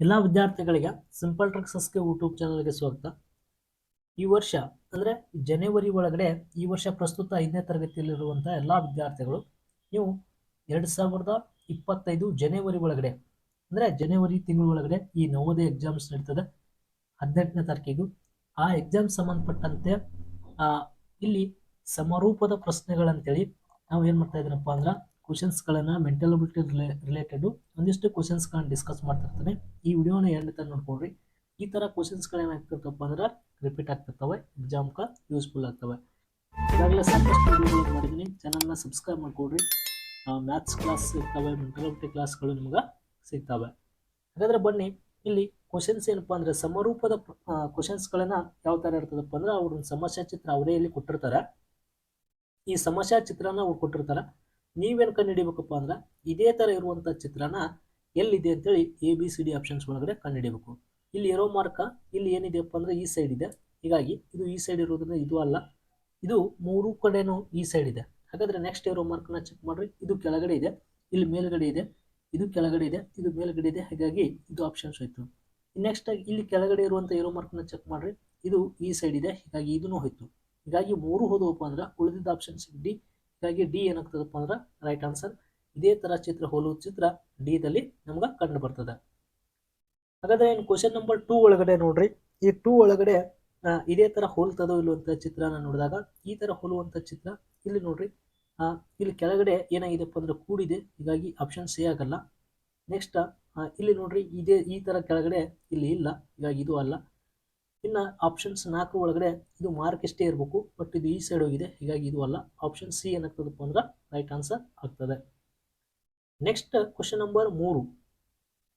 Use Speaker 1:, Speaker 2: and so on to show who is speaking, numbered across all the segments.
Speaker 1: ಎಲ್ಲ ವಿದ್ಯಾರ್ಥಿಗಳಿಗೆ simple ಟ್ರಿಕ್ಸಸ್ಗೆ YouTube ಚಾನಲ್ಗೆ ಸ್ವಾಗತ. ಈ ವರ್ಷ, ಅಂದರೆ ಜನವರಿ ಒಳಗಡೆ ಈ ವರ್ಷ ಪ್ರಸ್ತುತ ಐದನೇ ತರಗತಿಯಲ್ಲಿರುವಂಥ ಎಲ್ಲ ವಿದ್ಯಾರ್ಥಿಗಳು, ನೀವು ಎರಡು ಸಾವಿರದ ಇಪ್ಪತ್ತೈದು ಜನವರಿ ಒಳಗಡೆ, ಅಂದರೆ ಜನವರಿ ತಿಂಗಳ ಒಳಗಡೆ ಈ ನವೋದಯ ಎಕ್ಸಾಮ್ಸ್ ನಡೀತದೆ. ಹದಿನೆಂಟನೇ ತಾರೀಕಿಗೂ. ಆ ಎಕ್ಸಾಮ್ ಸಂಬಂಧಪಟ್ಟಂತೆ ಇಲ್ಲಿ ಸಮರೂಪದ ಪ್ರಶ್ನೆಗಳಂತೇಳಿ ನಾವು ಏನು ಮಾಡ್ತಾ ಇದ್ದೀನಪ್ಪ ಅಂದ್ರೆ ಕ್ವಶನ್ಸ್ಗಳನ್ನು ಮೆಂಟಲ್ ಅಬಿಲಿಟಿ ರಿಲೇಟೆಡ್ ಒಂದಿಷ್ಟು ಕ್ವಶನ್ಸ್ಗಳನ್ನ ಡಿಸ್ಕಸ್ ಮಾಡ್ತಿರ್ತಾನೆ. ಈ ವಿಡಿಯೋನ ಎಂಡ್ ತನಕ ನೋಡ್ಕೊಳ್ರಿ. ಈ ಥರ ಕ್ವಶನ್ಸ್ಗಳು ಏನಾಗ್ತಿರ್ತಪ್ಪ ಅಂದ್ರೆ ರಿಪೀಟ್ ಆಗ್ತಿರ್ತವೆ ಎಕ್ಸಾಮ್ಗೆ ಯೂಸ್ಫುಲ್ ಆಗ್ತವೆ. ಈಗಾಗಲೇ ಸಾಕಷ್ಟು ವಿಡಿಯೋಗಳು ಮಾಡಿದ್ದೀನಿ. ಚಾನಲ್ನ ಸಬ್ಸ್ಕ್ರೈಬ್ ಮಾಡ್ಕೊಳ್ರಿ. ಮ್ಯಾಥ್ಸ್ ಕ್ಲಾಸ್ ಸಿಗ್ತವೆ ಮೆಂಟಲ್ ಅಬಿಲಿಟಿ ಕ್ಲಾಸ್ಗಳು ನಿಮ್ಗೆ ಸಿಗ್ತವೆ. ಹಾಗಾದ್ರೆ ಬನ್ನಿ, ಇಲ್ಲಿ ಕ್ವಶನ್ಸ್ ಏನಪ್ಪ ಅಂದ್ರೆ ಸಮರೂಪದ ಕ್ವಶನ್ಸ್ಗಳನ್ನು ಯಾವ ಥರ ಇರ್ತದಪ್ಪ ಅಂದ್ರೆ ಅವ್ರ ಸಮಸ್ಯಾ ಚಿತ್ರ ಅವರೇ ಇಲ್ಲಿ ಕೊಟ್ಟಿರ್ತಾರೆ. ಈ ಸಮಸ್ಯಾ ಚಿತ್ರನ ಅವ್ರು ಕೊಟ್ಟಿರ್ತಾರೆ. ನೀವೇನು ಕಂಡುಹಿಡಿಬೇಕಪ್ಪ ಅಂದ್ರೆ ಇದೇ ಥರ ಇರುವಂಥ ಚಿತ್ರನ ಎಲ್ಲಿದೆ ಅಂತೇಳಿ A B C D options ಒಳಗಡೆ ಕಂಡುಹಿಡಿಬೇಕು ಇಲ್ಲಿ ಇರೋ ಮಾರ್ಕ ಇಲ್ಲಿ ಏನಿದೆಯಪ್ಪ ಅಂದ್ರೆ ಈ ಸೈಡ್ ಇದೆ. ಹೀಗಾಗಿ ಇದು ಈ ಸೈಡ್ ಇರೋದ್ರಿಂದ ಇದು ಅಲ್ಲ, ಇದು ಮೂರು ಕಡೆನೂ ಈ ಸೈಡ್ ಇದೆ. ಹಾಗಾದ್ರೆ ನೆಕ್ಸ್ಟ್ ಇರೋ ಮಾರ್ಕ್ನ ಚೆಕ್ ಮಾಡ್ರಿ. ಇದು ಕೆಳಗಡೆ ಇದೆ, ಇಲ್ಲಿ ಮೇಲ್ಗಡೆ ಇದೆ, ಇದು ಕೆಳಗಡೆ ಇದೆ, ಇದು ಮೇಲ್ಗಡೆ ಇದೆ. ಹಾಗಾಗಿ ಇದು ಆಪ್ಷನ್ಸ್ ಹೋಯ್ತು. ನೆಕ್ಸ್ಟ್ ಇಲ್ಲಿ ಕೆಳಗಡೆ ಇರುವಂಥ ಇರೋ ಮಾರ್ಕ್ನ ಚೆಕ್ ಮಾಡ್ರಿ. ಇದು ಈ ಸೈಡ್ ಇದೆ, ಹೀಗಾಗಿ ಇದನ್ನು ಹೋಯ್ತು. ಹೀಗಾಗಿ ಮೂರು ಹೋದವಪ್ಪ ಅಂದ್ರೆ ಉಳಿದಿದ್ದ ಆಪ್ಷನ್ಸ್ ಡಿ ಹೀಗಾಗಿ ಡಿ ಏನಾಗ್ತದಪ್ಪ ಅಂದ್ರೆ ರೈಟ್ ಆನ್ಸರ್ ಇದೇ ತರ ಚಿತ್ರ ಹೋಲುವ ಚಿತ್ರ ಡಿ ದಲ್ಲಿ ನಮ್ಗೆ ಕಂಡು ಬರ್ತದೆ. ಹಾಗಾದ್ರೆ ಏನು ಕ್ವಶನ್ ನಂಬರ್ ಟೂ ಒಳಗಡೆ ನೋಡ್ರಿ. ಈ ಟೂ ಒಳಗಡೆ ಇದೇ ತರ ಹೋಲ್ತದೋ ಇಲ್ಲುವಂತ ಚಿತ್ರನ ನೋಡಿದಾಗ ಈ ತರ ಹೋಲುವಂತ ಚಿತ್ರ ಇಲ್ಲಿ ನೋಡ್ರಿ. ಇಲ್ಲಿ ಕೆಳಗಡೆ ಏನಾಗಿದೆಪ್ಪ ಅಂದ್ರೆ ಕೂಡಿದೆ. ಹೀಗಾಗಿ ಆಪ್ಷನ್ ಸೇ ಆಗಲ್ಲ. ನೆಕ್ಸ್ಟ್ ಇಲ್ಲಿ ನೋಡ್ರಿ, ಇದೇ, ಈ ತರ ಕೆಳಗಡೆ ಇಲ್ಲಿ ಇಲ್ಲ. ಹೀಗಾಗಿ ಇದು ಅಲ್ಲ. ಇನ್ನು ಆಪ್ಷನ್ಸ್ ನಾಲ್ಕು ಒಳಗಡೆ ಇದು ಮಾರ್ಕ್ ಎಷ್ಟೇ ಇರಬೇಕು ಬಟ್ ಇದು ಈ ಸೈಡ್ ಹೋಗಿದೆ, ಹೀಗಾಗಿ ಇದು ಅಲ್ಲ. ಆಪ್ಷನ್ ಸಿ ಏನಾಗ್ತದಪ್ಪ ಅಂದ್ರೆ ರೈಟ್ ಆನ್ಸರ್ ಆಗ್ತದೆ. ನೆಕ್ಸ್ಟ್ ಕ್ವಶನ್ ನಂಬರ್ ಮೂರು.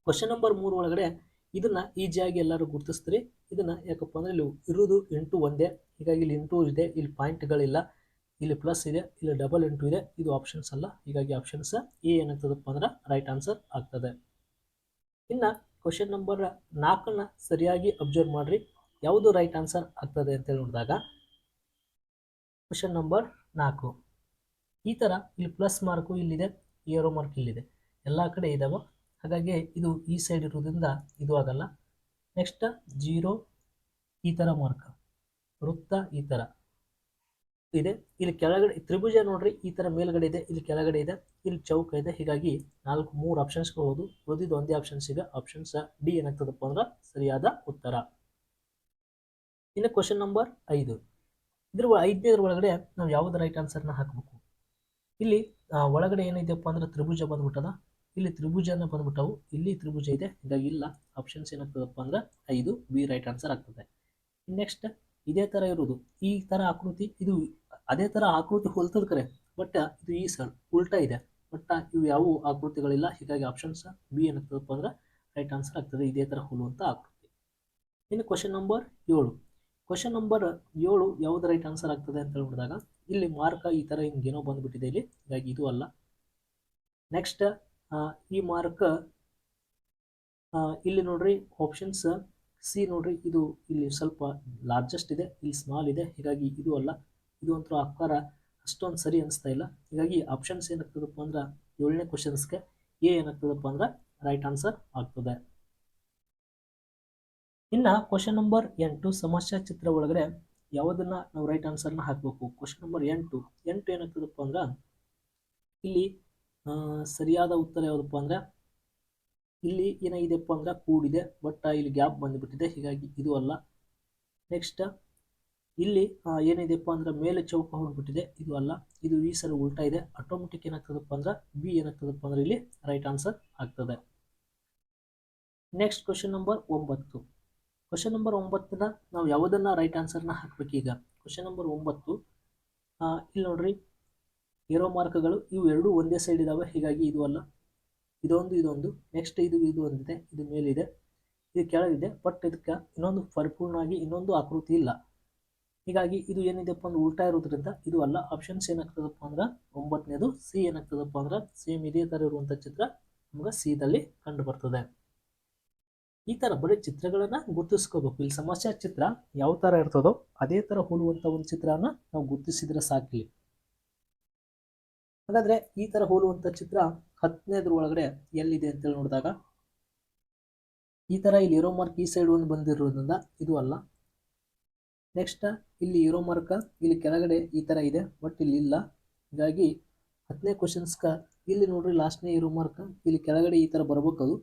Speaker 1: ಕ್ವಶನ್ ನಂಬರ್ ಮೂರು ಒಳಗಡೆ ಇದನ್ನ ಈಜಿಯಾಗಿ ಎಲ್ಲರೂ ಗುರುತಿಸ್ತೀರಿ. ಇದನ್ನ ಯಾಕಪ್ಪ ಅಂದ್ರೆ ಇಲ್ಲಿ ಇರುವುದು ಇಂಟು ಒಂದೇ. ಹೀಗಾಗಿ ಇಲ್ಲಿ ಇಂಟು ಇದೆ, ಇಲ್ಲಿ ಪಾಯಿಂಟ್ಗಳಿಲ್ಲ ಇಲ್ಲಿ ಪ್ಲಸ್ ಇದೆ, ಇಲ್ಲಿ ಡಬಲ್ ಇಂಟು ಇದೆ, ಇದು ಆಪ್ಷನ್ಸ್ ಅಲ್ಲ. ಹೀಗಾಗಿ ಆಪ್ಷನ್ಸ್ ಎ ಏನಾಗ್ತದಪ್ಪ ಅಂದ್ರೆ ರೈಟ್ ಆನ್ಸರ್ ಆಗ್ತದೆ. ಇನ್ನ ಕ್ವಶನ್ ನಂಬರ್ ನಾಲ್ಕನ್ನು ಸರಿಯಾಗಿ ಅಬ್ಸರ್ವ್ ಮಾಡ್ರಿ. ಯಾವುದು ರೈಟ್ ಆನ್ಸರ್ ಆಗ್ತದೆ ಅಂತೇಳಿ ನೋಡಿದಾಗ ಕ್ವಶನ್ ನಂಬರ್ ನಾಲ್ಕು. ಈ ಥರ ಇಲ್ಲಿ ಪ್ಲಸ್ ಮಾರ್ಕು ಇಲ್ಲಿದೆ ಏರೋ ಮಾರ್ಕ್ ಇಲ್ಲಿದೆ. ಎಲ್ಲ ಕಡೆ ಇದಾವೆ. ಹಾಗಾಗಿ ಇದು ಈ ಸೈಡ್ ಇರೋದ್ರಿಂದ ಇದು ಆಗಲ್ಲ. ನೆಕ್ಸ್ಟ್ ಜೀರೋ ಈ ಥರ ಮಾರ್ಕ್ ವೃತ್ತ ಈ ಥರ ಇದೆ. ಇಲ್ಲಿ ಕೆಳಗಡೆ ತ್ರಿಭುಜ ನೋಡ್ರಿ, ಈ ಥರ ಮೇಲ್ಗಡೆ ಇದೆ, ಇಲ್ಲಿ ಕೆಳಗಡೆ ಇದೆ, ಇಲ್ಲಿ ಚೌಕ ಇದೆ. ಹೀಗಾಗಿ ನಾಲ್ಕು ಮೂರು ಆಪ್ಷನ್ಸ್ಗೆ ಹೋದು. ಉಳಿದಿದ್ದು ಒಂದೇ ಆಪ್ಷನ್ಸ್ ಈಗ. ಆಪ್ಷನ್ಸ್ ಡಿ ಏನಾಗ್ತದಪ್ಪ ಅಂದ್ರೆ ಸರಿಯಾದ ಉತ್ತರ. ಇನ್ನು ಕ್ವಶನ್ ನಂಬರ್ ಐದು. ಇದ್ರ ಐದನೇ ಐದನೇದ್ರ ಒಳಗಡೆ ನಾವು ಯಾವ್ದು ರೈಟ್ ಆನ್ಸರ್ನ ಹಾಕಬೇಕು? ಇಲ್ಲಿ ಒಳಗಡೆ ಏನಿದೆಯಪ್ಪ ಅಂದ್ರೆ ತ್ರಿಭುಜ ಬಂದ್ಬಿಟ್ಟದ. ಇಲ್ಲಿ ತ್ರಿಭುಜನ ಬಂದ್ಬಿಟ್ಟವು. ಇಲ್ಲಿ ತ್ರಿಭುಜ ಇದೆ. ಹೀಗಾಗಿ ಇಲ್ಲ. ಆಪ್ಷನ್ಸ್ ಏನಾಗ್ತದಪ್ಪ ಅಂದ್ರೆ ಐದು ಬಿ ರೈಟ್ ಆನ್ಸರ್ ಆಗ್ತದೆ. ನೆಕ್ಸ್ಟ್ ಇದೇ ಥರ ಇರೋದು ಈ ಥರ ಆಕೃತಿ, ಇದು ಅದೇ ಥರ ಆಕೃತಿ ಹೋಲ್ತದ ಕರೆ, ಬಟ್ ಇದು ಈ ಸರ್, ಉಲ್ಟಾ ಇದೆ. ಬಟ್ ಇವು ಯಾವ ಆಕೃತಿಗಳಿಲ್ಲ. ಹೀಗಾಗಿ ಆಪ್ಷನ್ಸ್ ಬಿ ಏನಾಗ್ತದಪ್ಪ ಅಂದ್ರೆ ರೈಟ್ ಆನ್ಸರ್ ಆಗ್ತದೆ. ಇದೇ ಥರ ಹೋಲುವಂಥ ಆಕೃತಿ. ಇನ್ನು ಕ್ವಶನ್ ನಂಬರ್ ಏಳು. ಕ್ವಶನ್ ನಂಬರ್ ಏಳು ಯಾವ್ದು ರೈಟ್ ಆನ್ಸರ್ ಆಗ್ತದೆ ಅಂತ ನೋಡಿದಾಗ ಇಲ್ಲಿ ಮಾರ್ಕ್ ಈ ಥರ ಹಿಂಗೇನೋ ಬಂದ್ಬಿಟ್ಟಿದೆ ಇಲ್ಲಿ. ಹೀಗಾಗಿ ಇದು ಅಲ್ಲ. ನೆಕ್ಸ್ಟ್ ಈ ಮಾರ್ಕ್ ಇಲ್ಲಿ ನೋಡ್ರಿ ಆಪ್ಷನ್ಸ್ ಸಿ ನೋಡ್ರಿ, ಇದು ಇಲ್ಲಿ ಸ್ವಲ್ಪ ಲಾರ್ಜೆಸ್ಟ್ ಇದೆ, ಇಲ್ಲಿ ಸ್ಮಾಲ್ ಇದೆ. ಹೀಗಾಗಿ ಇದು ಅಲ್ಲ. ಇದು ಆಕಾರ ಅಷ್ಟೊಂದು ಸರಿ ಅನಿಸ್ತಾ ಇಲ್ಲ. ಹೀಗಾಗಿ ಆಪ್ಷನ್ಸ್ ಏನಾಗ್ತದಪ್ಪ ಅಂದ್ರೆ ಏಳನೇ ಕ್ವಶನ್ಸ್ಗೆ ಎ ಏನಾಗ್ತದಪ್ಪ ಅಂದ್ರೆ ರೈಟ್ ಆನ್ಸರ್ ಆಗ್ತದೆ. ಇನ್ನ ಕ್ವಶನ್ ನಂಬರ್ ಎಂಟು ಸಮಸ್ಯಾ ಚಿತ್ರ ಒಳಗಡೆ ಯಾವುದನ್ನ ನಾವು ರೈಟ್ ಆನ್ಸರ್ನ ಹಾಕಬೇಕು. ಕ್ವಶನ್ ನಂಬರ್ ಎಂಟು. ಎಂಟು ಏನಾಗ್ತದಪ್ಪ ಅಂದ್ರೆ ಇಲ್ಲಿ ಸರಿಯಾದ ಉತ್ತರ ಯಾವುದಪ್ಪ ಅಂದ್ರೆ ಇಲ್ಲಿ ಏನಾಗಿದೆಪ್ಪ ಅಂದ್ರೆ ಕೂಡಿದೆ, ಬಟ್ ಇಲ್ಲಿ ಗ್ಯಾಪ್ ಬಂದ್ಬಿಟ್ಟಿದೆ, ಹೀಗಾಗಿ ಇದು ಅಲ್ಲ. ನೆಕ್ಸ್ಟ್ ಇಲ್ಲಿ ಏನಿದೆಪ್ಪ ಅಂದ್ರೆ ಮೇಲೆ ಚೌಕ ಹೋಗ್ಬಿಟ್ಟಿದೆ, ಇದು ಅಲ್ಲ. ಇದು ಈ ಸರಿ ಉಲ್ಟಾ ಇದೆ. ಆಟೋಮೆಟಿಕ್ ಏನಾಗ್ತದಪ್ಪ ಅಂದ್ರೆ ಬಿ ಏನಾಗ್ತದಪ್ಪ ಅಂದ್ರೆ ಇಲ್ಲಿ ರೈಟ್ ಆನ್ಸರ್ ಆಗ್ತದೆ. ನೆಕ್ಸ್ಟ್ ಕ್ವಶನ್ ನಂಬರ್ ಒಂಬತ್ತು. ಕ್ವಶನ್ ನಂಬರ್ ಒಂಬತ್ತನ್ನ ನಾವು ಯಾವುದನ್ನ ರೈಟ್ ಆನ್ಸರ್ನ ಈಗ ಕ್ವಶನ್ ನಂಬರ್ ಒಂಬತ್ತು. ಇಲ್ಲಿ ನೋಡ್ರಿ. ಏರೋ ಮಾರ್ಕ್ಗಳು ಇವು ಎರಡೂ ಒಂದೇ ಸೈಡ್ ಇದಾವೆ, ಹೀಗಾಗಿ ಇದು ಅಲ್ಲ. ಇದೊಂದು ಇದೊಂದು. ನೆಕ್ಸ್ಟ್ ಇದು ಇದು ಒಂದಿದೆ. ಇದು ಮೇಲಿದೆ. ಇದು ಕೆಳಗಿದೆ. ಬಟ್ ಇದಕ್ಕೆ ಇನ್ನೊಂದು ಪರಿಪೂರ್ಣವಾಗಿ ಇನ್ನೊಂದು ಆಕೃತಿ ಇಲ್ಲ. ಹೀಗಾಗಿ ಇದು ಏನಿದೆಪ್ಪ ಅಂದ್ರೆ ಉಲ್ಟಾ ಇರೋದ್ರಿಂದ ಇದು ಅಲ್ಲ. ಆಪ್ಷನ್ಸ್ ಏನಾಗ್ತದಪ್ಪ ಅಂದ್ರೆ ಒಂಬತ್ತನೇದು ಸಿ ಏನಾಗ್ತದಪ್ಪ ಅಂದ್ರೆ ಸೇಮ್ ಇದೇ ಥರ ಇರುವಂಥ ಚಿತ್ರ ನಮ್ಗೆ ಸಿದಲ್ಲಿ ಕಂಡು ಬರ್ತದೆ. ಈ ಥರ ಬರೀ ಚಿತ್ರಗಳನ್ನ ಗುರುತಿಸ್ಕೋಬೇಕು. ಇಲ್ಲಿ ಸಮಸ್ಯೆ ಚಿತ್ರ ಯಾವ ಥರ ಇರ್ತದೋ ಅದೇ ಥರ ಹೋಲುವಂಥ ಒಂದು ಚಿತ್ರನ ನಾವು ಗುರುತಿಸಿದ್ರೆ ಸಾಕಿಲ್ಲಿ. ಹಾಗಾದ್ರೆ ಈ ಥರ ಹೋಲುವಂಥ ಚಿತ್ರ ಹತ್ತನೇದ್ರ ಒಳಗಡೆ ಎಲ್ಲಿದೆ ಅಂತೇಳಿ ನೋಡಿದಾಗ, ಈ ಥರ ಇಲ್ಲಿ ಇರೋ ಮಾರ್ಕ್ ಈ ಸೈಡ್ ಒಂದು ಬಂದಿರೋದ್ರಿಂದ ಇದು ಅಲ್ಲ. ನೆಕ್ಸ್ಟ್ ಇಲ್ಲಿ ಇರೋ ಮಾರ್ಕ್ ಇಲ್ಲಿ ಕೆಳಗಡೆ ಈ ಥರ ಇದೆ ಬಟ್ ಇಲ್ಲಿ ಇಲ್ಲ. ಹೀಗಾಗಿ ಹತ್ತನೇ ಕ್ವಶನ್ಸ್ಗೆ ಇಲ್ಲಿ ನೋಡ್ರಿ ಲಾಸ್ಟ್ನೇ ಇರೋ ಮಾರ್ಕ್ ಇಲ್ಲಿ ಕೆಳಗಡೆ ಈ ಥರ ಬರ್ಬೇಕದು.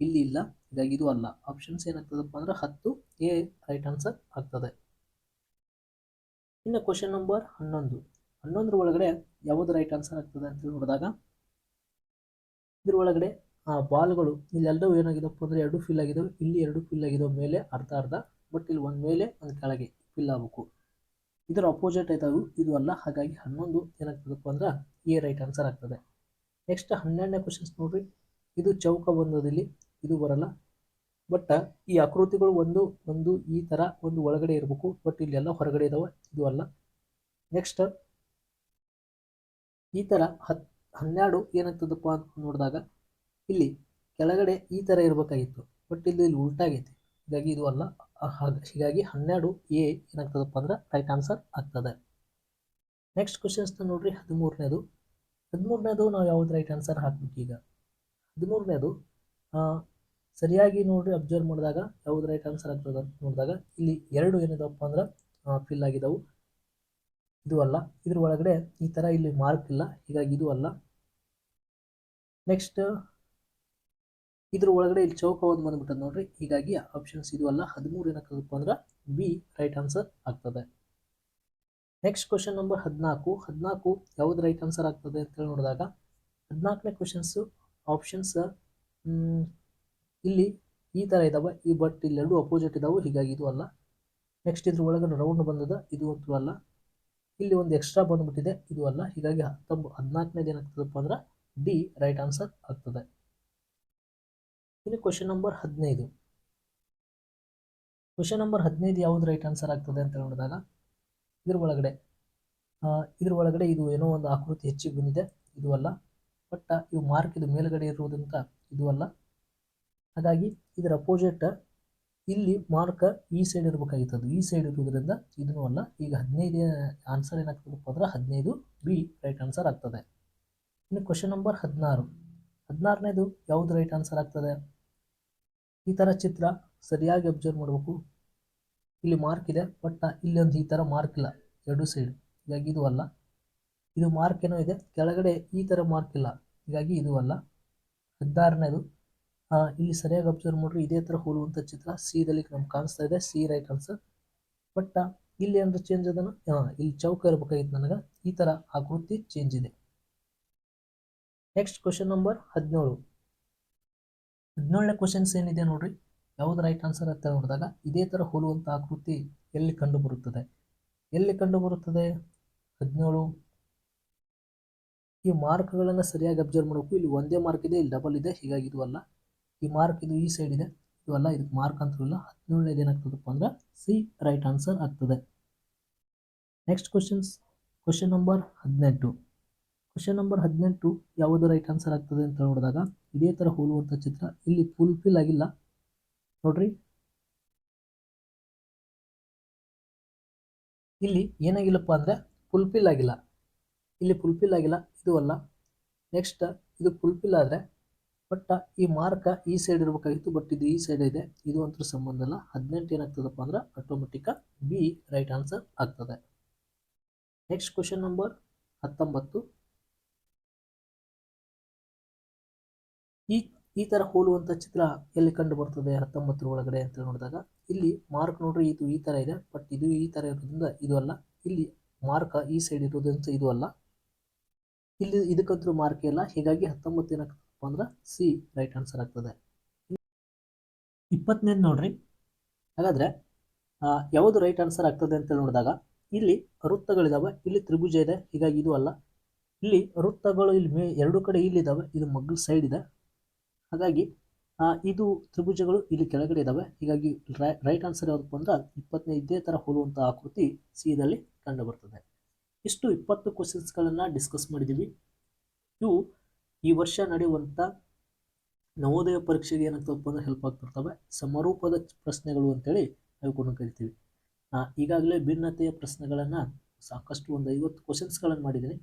Speaker 1: ಇಲ್ಲಿ ಇಲ್ಲ. ಹೀಗಾಗಿ ಇದು ಅಲ್ಲ. ಆಪ್ಷನ್ಸ್ ಏನಾಗ್ತದಪ್ಪ ಅಂದ್ರೆ ಹತ್ತು ಎ ರೈಟ್ ಆನ್ಸರ್ ಆಗ್ತದೆ. ಇನ್ನು ಕ್ವಶನ್ ನಂಬರ್ ಹನ್ನೊಂದು. ಹನ್ನೊಂದರ ಒಳಗಡೆ ಯಾವುದು ರೈಟ್ ಆನ್ಸರ್ ಆಗ್ತದೆ ಅಂತ ನೋಡಿದಾಗ, ಇದ್ರ ಒಳಗಡೆ, ಆ, ಬಾಲ್ಗಳು ಇಲ್ಲೆಲ್ಲವೂ ಏನಾಗಿದಪ್ಪ ಅಂದ್ರೆ ಎರಡು ಫಿಲ್ ಆಗಿದಾವೆ. ಇಲ್ಲಿ ಎರಡು ಫಿಲ್ ಆಗಿದಾವೆ. ಮೇಲೆ ಅರ್ಧ ಅರ್ಧ. ಬಟ್ ಇಲ್ಲಿ ಒಂದು ಮೇಲೆ, ಒಂದು ಕೆಳಗೆ ಫಿಲ್ ಆಗಬೇಕು. ಇದರ ಅಪೋಸಿಟ್ ಆಯ್ತಾವು. ಇದು ಅಲ್ಲ. ಹಾಗಾಗಿ ಹನ್ನೊಂದು ಏನಾಗ್ತದಪ್ಪ ಅಂದ್ರೆ ಎ ರೈಟ್ ಆನ್ಸರ್ ಆಗ್ತದೆ. ನೆಕ್ಸ್ಟ್ ಹನ್ನೆರಡನೇ ಕ್ವಶನ್ಸ್ ನೋಡ್ರಿ. ಇದು ಚೌಕ ಬಂದದಿಲ್ಲಿ ಇದು ಬರಲ್ಲ. ಬಟ್ ಈ ಆಕೃತಿಗಳು ಒಂದು ಒಂದು ಈ ಥರ ಒಂದು ಒಳಗಡೆ ಇರಬೇಕು. ಬಟ್ ಇಲ್ಲೆಲ್ಲ ಹೊರಗಡೆ ಇದಾವೆ. ಇದು ಅಲ್ಲ. ನೆಕ್ಸ್ಟ್ ಈ ಥರ ಹತ್, ಹನ್ನೆರಡು ಏನಾಗ್ತದಪ್ಪ ಅಂತ ನೋಡಿದಾಗ, ಇಲ್ಲಿ ಕೆಳಗಡೆ ಈ ಥರ ಇರಬೇಕಾಗಿತ್ತು. ಬಟ್ ಇಲ್ಲಿ ಇಲ್ಲಿ ಉಲ್ಟಾಗೈತಿ ಹೀಗಾಗಿ ಇದು ಅಲ್ಲ. ಹೀಗಾಗಿ ಹನ್ನೆರಡು ಎ ಏನಾಗ್ತದಪ್ಪ ಅಂದ್ರೆ ರೈಟ್ ಆನ್ಸರ್ ಆಗ್ತದೆ. ನೆಕ್ಸ್ಟ್ ಕ್ವಶನ್ಸ್ನ ನೋಡ್ರಿ. ಹದಿಮೂರನೇದು. ಹದಿಮೂರನೇದು ನಾವು ಯಾವ್ದು ರೈಟ್ ಆನ್ಸರ್ ಹಾಕ್ಬೇಕು ಈಗ? ಹದಿಮೂರನೇದು ಸರಿಯಾಗಿ ನೋಡಿ ಅಬ್ಸರ್ವ್ ಮಾಡಿದಾಗ ಯಾವ್ದು ರೈಟ್ ಆನ್ಸರ್ ಆಗ್ತದೆ ಅಂತ ನೋಡಿದಾಗ ಇಲ್ಲಿ ಎರಡು ಏನಿದಾವಪ್ಪ ಅಂದ್ರೆ ಫಿಲ್ ಆಗಿದಾವು. ಇದು ಅಲ್ಲ. ಇದ್ರ ಒಳಗಡೆ ಈ ಥರ ಇಲ್ಲಿ ಮಾರ್ಕ್ ಇಲ್ಲ. ಹೀಗಾಗಿ ಇದು ಅಲ್ಲ. ನೆಕ್ಸ್ಟ್ ಇದ್ರ ಒಳಗಡೆ ಇಲ್ಲಿ ಚೌಕ ಒಂದು ಬಂದ್ಬಿಟ್ಟದ ನೋಡ್ರಿ. ಹೀಗಾಗಿ ಆಪ್ಷನ್ಸ್ ಇದು ಅಲ್ಲ. ಹದಿಮೂರು ಏನಕ್ಕಪ್ಪ ಅಂದ್ರೆ ಬಿ ರೈಟ್ ಆನ್ಸರ್ ಆಗ್ತದೆ. ನೆಕ್ಸ್ಟ್ ಕ್ವಶನ್ ನಂಬರ್ ಹದಿನಾಲ್ಕು. ಹದಿನಾಲ್ಕು ಯಾವ್ದು ರೈಟ್ ಆನ್ಸರ್ ಆಗ್ತದೆ ಅಂತ ನೋಡಿದಾಗ, ಹದಿನಾಲ್ಕನೇ ಕ್ವಶನ್ಸು ಆಪ್ಷನ್ಸ್ ಇಲ್ಲಿ ಈ ಥರ ಇದಾವೆ, ಈ ಬಟ್ ಇಲ್ಲೆರಡು ಅಪೋಸಿಟ್ ಇದಾವೆ, ಹೀಗಾಗಿ ಇದು ಅಲ್ಲ. ನೆಕ್ಸ್ಟ್ ಇದ್ರ ಒಳಗಡೆ ರೌಂಡ್ ಬಂದದ, ಇದು ಅಂತೂ ಅಲ್ಲ. ಇಲ್ಲಿ ಒಂದು ಎಕ್ಸ್ಟ್ರಾ ಬಂದ್ಬಿಟ್ಟಿದೆ, ಇದು ಅಲ್ಲ. ಹೀಗಾಗಿ ಹತ್ತೊಂಬ, ಹದಿನಾಲ್ಕನೇದು ಏನಾಗ್ತದಪ್ಪ ಅಂದ್ರೆ ಡಿ ರೈಟ್ ಆನ್ಸರ್ ಆಗ್ತದೆ. ಇನ್ನು ಕ್ವಶನ್ ನಂಬರ್ ಹದಿನೈದು. ಕ್ವಶನ್ ನಂಬರ್ ಹದಿನೈದು ಯಾವುದು ರೈಟ್ ಆನ್ಸರ್ ಆಗ್ತದೆ ಅಂತ ನೋಡಿದಾಗ, ಇದ್ರ ಒಳಗಡೆ ಇದ್ರ ಒಳಗಡೆ ಇದು ಏನೋ ಒಂದು ಆಕೃತಿ ಹೆಚ್ಚಿಗೆ ಬಂದಿದೆ, ಇದು ಅಲ್ಲ. ಬಟ್ ಇವು ಮಾರ್ಕ್ ಇದು ಮೇಲ್ಗಡೆ ಇರುವುದಂತ ಇದು ಅಲ್ಲ. ಹಾಗಾಗಿ ಇದರ ಅಪೋಸಿಟ್ ಇಲ್ಲಿ ಮಾರ್ಕ್ ಈ ಸೈಡ್ ಇರಬೇಕಾಗಿತ್ತು ಈ ಸೈಡ್ ಇರುವುದರಿಂದ ಇದನ್ನು ಅಲ್ಲ, ಈಗ ಹದಿನೈದು ಆನ್ಸರ್ ಏನಾಗ್ತದಪ್ಪ ಅಂದ್ರೆ ಹದಿನೈದು ಬಿ ರೈಟ್ ಆನ್ಸರ್ ಆಗ್ತದೆ. ಇನ್ನು ಕ್ವಶನ್ ನಂಬರ್ ಹದಿನಾರು. ಹದಿನಾರನೇದು ಯಾವುದು ರೈಟ್ ಆನ್ಸರ್ ಆಗ್ತದೆ? ಈ ಥರ ಚಿತ್ರ ಸರಿಯಾಗಿ ಅಬ್ಸರ್ವ್ ಮಾಡಬೇಕು. ಇಲ್ಲಿ ಮಾರ್ಕ್ ಇದೆ ಬಟ್ ಇಲ್ಲಿ ಒಂದು ಈ ಥರ ಮಾರ್ಕ್ ಇಲ್ಲ. ಎರಡು ಸೈಡ್ ಹೀಗಾಗಿ ಇದು ಅಲ್ಲ. ಇದು ಮಾರ್ಕ್ ಏನೋ ಇದೆ. ಕೆಳಗಡೆ ಈ ಥರ ಮಾರ್ಕ್ ಇಲ್ಲ. ಹೀಗಾಗಿ ಇದು ಅಲ್ಲ. ಹದಿನಾರನೇದು. ಇಲ್ಲಿ ಸರಿಯಾಗಿ ಅಬ್ಸರ್ವ್ ಮಾಡ್ರಿ, ಇದೇ ತರ ಹೋಲುವಂತ ಚಿತ್ರ ಸಿದಲ್ಲಿ ನಮ್ಗೆ ಕಾಣಿಸ್ತಾ ಇದೆ, ಸಿ ರೈಟ್ ಆನ್ಸರ್ ಬಟ್ ಇಲ್ಲಿ ಏನಾದ್ರು ಚೇಂಜ್ ಅದನ್ನ ಇಲ್ಲಿ ಚೌಕ ಇರಬೇಕಾಗಿತ್ತು ನನಗೆ, ಈ ತರ ಆಕೃತಿ ಚೇಂಜ್ ಇದೆ. ನೆಕ್ಸ್ಟ್ ಕ್ವಶನ್ ನಂಬರ್ ಹದಿನೇಳು. ಹದಿನೇಳನೇ ಕ್ವಶನ್ಸ್ ಏನಿದೆ ನೋಡ್ರಿ? ಯಾವ್ದು ರೈಟ್ ಆನ್ಸರ್ ಅಂತ ನೋಡಿದಾಗ, ಇದೇ ತರ ಹೋಲುವಂಥ ಆಕೃತಿ ಎಲ್ಲಿ ಕಂಡು ಬರುತ್ತದೆ? ಎಲ್ಲಿ ಕಂಡು ಬರುತ್ತದೆ? ಹದಿನೇಳು. ಈ ಮಾರ್ಕ್ಗಳನ್ನು ಸರಿಯಾಗಿ ಅಬ್ಸರ್ವ್ ಮಾಡಬೇಕು. ಇಲ್ಲಿ ಒಂದೇ ಮಾರ್ಕ್ ಇದೆ, ಇಲ್ಲಿ ಡಬಲ್ ಇದೆ, ಹೀಗಾಗಿ ಈ ಮಾರ್ಕ್ ಇದು ಈ ಸೈಡ್ ಇದೆ. ಅಲ್ಲ ಇದಕ್ಕೆ ಮಾರ್ಕ್ ಅಂತೂ ಇಲ್ಲ. ಹದಿನೇಳನೇದು ಏನಾಗ್ತದಪ್ಪ ಅಂದ್ರೆ ಸಿ ರೈಟ್ ಆನ್ಸರ್ ಆಗ್ತದೆ. ನೆಕ್ಸ್ಟ್ ಕ್ವಶನ್ಸ್ ಕ್ವಶನ್ ನಂಬರ್ ಹದಿನೆಂಟು. ಕ್ವಶನ್ ನಂಬರ್ ಹದಿನೆಂಟು ಯಾವುದು ರೈಟ್ ಆನ್ಸರ್ ಆಗ್ತದೆ ಅಂತ ನೋಡಿದಾಗ ಇದೇ ಥರ ಹೋಲುವಂಥ ಚಿತ್ರ ಇಲ್ಲಿ ಫುಲ್ಫಿಲ್ ಆಗಿಲ್ಲ. ನೋಡ್ರಿ. ಇಲ್ಲಿ ಏನಾಗಿಲ್ಲಪ್ಪ ಅಂದರೆ ಫುಲ್ಫಿಲ್ ಆಗಿಲ್ಲ. ಇಲ್ಲಿ ಫುಲ್ಫಿಲ್ ಆಗಿಲ್ಲ. ಇದು ಅಲ್ಲ. ನೆಕ್ಸ್ಟ್ ಇದು ಫುಲ್ಫಿಲ್ ಆದರೆ ಬಟ್ ಈ ಮಾರ್ಕ ಈ ಸೈಡ್ ಇರಬೇಕಾಗಿತ್ತು ಬಟ್ ಇದು ಈ ಸೈಡ್ ಇದೆ. ಇದು ಅಂತೂ ಸಂಬಂಧ ಅಲ್ಲ ಹದಿನೆಂಟು ಏನಾಗ್ತದಪ್ಪ ಅಂದ್ರೆ ಆಟೋಮೆಟಿಕ್ ಬಿ ರೈಟ್ ಆನ್ಸರ್ ಆಗ್ತದೆ. ನೆಕ್ಸ್ಟ್ ಕ್ವಶನ್ ನಂಬರ್ ಹತ್ತೊಂಬತ್ತು. ಈ ಈ ತರ ಹೋಲುವಂಥ ಚಿತ್ರ ಎಲ್ಲಿ ಕಂಡು ಬರ್ತದೆ ಹತ್ತೊಂಬತ್ತರ ಒಳಗಡೆ ಅಂತ ನೋಡಿದಾಗ, ಇಲ್ಲಿ ಮಾರ್ಕ್ ನೋಡ್ರಿ, ಇದು ಈ ತರ ಇದೆ ಬಟ್ ಇದು ಈ ತರ ಇರೋದ್ರಿಂದ ಇದು ಅಲ್ಲ. ಇಲ್ಲಿ ಮಾರ್ಕ್ ಈ ಸೈಡ್ ಇರೋದ್ರಿಂದ ಇದು ಅಲ್ಲ. ಇಲ್ಲಿ ಇದಕ್ಕಂತೂ ಮಾರ್ಕ್ ಇಲ್ಲ. ಹೀಗಾಗಿ ಹತ್ತೊಂಬತ್ತು ಏನಾಗ್ತದಪ್ಪ ಅಂದ್ರೆ ಸಿ ರೈಟ್ ಆನ್ಸರ್ ಆಗ್ತದೆ. ಇಪ್ಪತ್ತನೇದು ನೋಡ್ರಿ. ಹಾಗಾದ್ರೆ ಯಾವುದು ರೈಟ್ ಆನ್ಸರ್ ಆಗ್ತದೆ ಅಂತ ನೋಡಿದಾಗ, ಇಲ್ಲಿ ವೃತ್ತಗಳಿದಾವೆ, ಇಲ್ಲಿ ತ್ರಿಭುಜ ಇದೆ, ಹೀಗಾಗಿ ಇದು ಅಲ್ಲ. ಇಲ್ಲಿ ವೃತ್ತಗಳು ಇಲ್ಲಿ ಮೇ, ಎರಡು ಕಡೆ ಇಲ್ಲಿದ್ದಾವೆ ಇದು ಮಗ್ಗಲ್ ಸೈಡ್ ಇದೆ. ಹಾಗಾಗಿ ಇದು ತ್ರಿಭುಜಗಳು ಇಲ್ಲಿ ಕೆಳಗಡೆ ಇದ್ದಾವೆ ಹೀಗಾಗಿ ರೈಟ್ ಆನ್ಸರ್ ಯಾವುದಪ್ಪ ಅಂದ್ರೆ ಇಪ್ಪತ್ತನೇ ಇದೇ ತರ ಹೋಲುವಂಥ ಆಕೃತಿ ಸಿ ಕಂಡು ಬರ್ತದೆ. ಇಷ್ಟು ಇಪ್ಪತ್ತು ಕ್ವಶನ್ಸ್ಗಳನ್ನು ಡಿಸ್ಕಸ್ ಮಾಡಿದ್ದೀವಿ ಇವು ಈ ವರ್ಷ ನಡೆಯುವಂಥ ನವೋದಯ ಪರೀಕ್ಷೆಗೆ ಏನಾಗ್ತವಪ್ಪ ಅಂದ್ರೆ ಹೆಲ್ಪ್ ಆಗ್ತಿರ್ತವೆ ಸಮರೂಪದ ಪ್ರಶ್ನೆಗಳು ಅಂತೇಳಿ ಹೇಳ್ಕೊಂಡು ಕರಿತೀವಿ. ಈಗಾಗಲೇ ಭಿನ್ನತೆಯ ಪ್ರಶ್ನೆಗಳನ್ನು ಸಾಕಷ್ಟು ಒಂದು ಐವತ್ತು ಕ್ವಶನ್ಸ್ಗಳನ್ನು ಮಾಡಿದ್ದೀನಿ.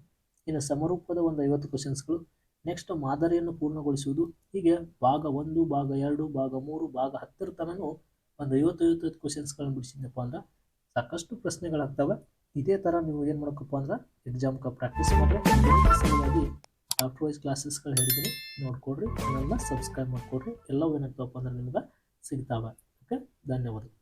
Speaker 1: ಇನ್ನು ಸಮರೂಪದ ಒಂದು ಐವತ್ತು ಕ್ವಶನ್ಸ್ಗಳು ನೆಕ್ಸ್ಟ್ ಮಾದರಿಯನ್ನು ಪೂರ್ಣಗೊಳಿಸುವುದು. ಹೀಗೆ ಭಾಗ ಒಂದು, ಭಾಗ ಎರಡು, ಭಾಗ ಮೂರು, ಭಾಗ ಹತ್ತರ ತನೂ ಒಂದು ಐವತ್ತು, ಐವತ್ತೈದು ಕ್ವಶನ್ಸ್ಗಳನ್ನು ಬಿಡಿಸಿದಪ್ಪ ಅಂದ್ರೆ ಸಾಕಷ್ಟು ಪ್ರಶ್ನೆಗಳಾಗ್ತವೆ. ಇದೇ ಥರ ನೀವು ಏನು ಮಾಡೋಕಪ್ಪ ಅಂದ್ರೆ ಎಕ್ಸಾಮ್ಗೆ ಪ್ರಾಕ್ಟೀಸ್ ಮಾಡಿದ್ರೆ ಸರಿಯಾಗಿ ಡಾಕ್ಟರ್ ವೈಸ್ ಕ್ಲಾಸಸ್ಗಳು ಹೇಳಿದ್ದೀನಿ ನೋಡ್ಕೊಡ್ರಿ ಚಾನಲ್ನ ಸಬ್ಸ್ಕ್ರೈಬ್ ಮಾಡಿಕೊಡ್ರಿ. ಎಲ್ಲವೂ ಏನಂತಪ್ಪ ಅಂದ್ರೆ ನಿಮ್ಗೆ ಸಿಗ್ತಾವೆ. ಓಕೆ ಧನ್ಯವಾದಗಳು.